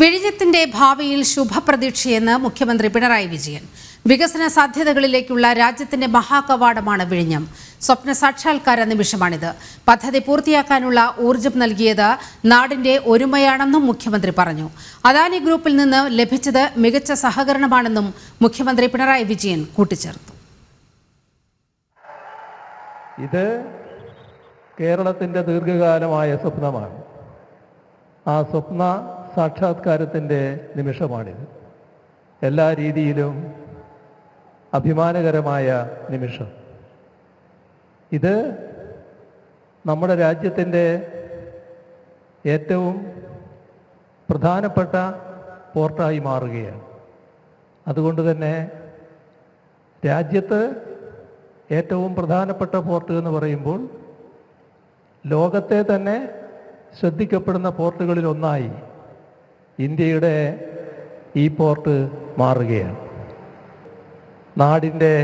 വിഴിഞ്ഞത്തിന്റെ ഭാവിയിൽ ശുഭപ്രതീക്ഷയെന്ന് മുഖ്യമന്ത്രി പിണറായി വിജയൻ. വികസന സാധ്യതകളിലേക്കുള്ള രാജ്യത്തിന്റെ മഹാകവാടമാണ് വിഴിഞ്ഞം. സ്വപ്ന സാക്ഷാത്കാര നിമിഷമാണിത്. പദ്ധതി പൂർത്തിയാക്കാനുള്ള ഊർജം നൽകിയത് നാടിന്റെ ഒരുമയാണെന്നും മുഖ്യമന്ത്രി പറഞ്ഞു. അദാനി ഗ്രൂപ്പിൽ നിന്ന് ലഭിച്ചത് മികച്ച സഹകരണമാണെന്നും മുഖ്യമന്ത്രി പിണറായി വിജയൻ കൂട്ടിച്ചേർത്തു. ഇത് കേരളത്തിന്റെ ദീർഘകാലമായ സ്വപ്നമാണ്. ആ സ്വപ്ന സാക്ഷാത്കാരത്തിന്റെ നിമിഷമാണിത്. എല്ലാ രീതിയിലും അഭിമാനകരമായ നിമിഷം. ഇത് നമ്മുടെ രാജ്യത്തിന്റെ ഏറ്റവും പ്രധാനപ്പെട്ട പോർട്ടായി മാറുകയാണ്. അതുകൊണ്ട് തന്നെ രാജ്യത്ത് ഏറ്റവും പ്രധാനപ്പെട്ട പോർട്ട് എന്ന് പറയുമ്പോൾ ലോകത്തെ തന്നെ ശ്രദ്ധിക്കപ്പെടുന്ന പോർട്ടുകളിൽ ഒന്നായി ഇന്ത്യയുടെ ഈ പോർട്ട് മാറുകയാണ്. നാടിന്റെ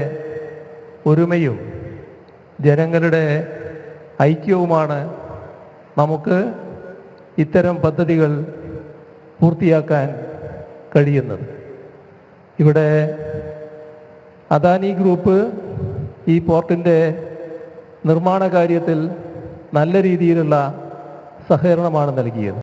ഒരുമയും ജനങ്ങളുടെ ഐക്യവുമാണ് നമുക്ക് ഇത്തരം പദ്ധതികൾ പൂർത്തിയാക്കാൻ കഴിയുന്നത്. ഇവിടെ അദാനി ഗ്രൂപ്പ് ഈ പോർട്ടിന്റെ നിർമ്മാണ കാര്യത്തിൽ നല്ല രീതിയിലുള്ള സഹകരണമാണ് നൽകിയത്.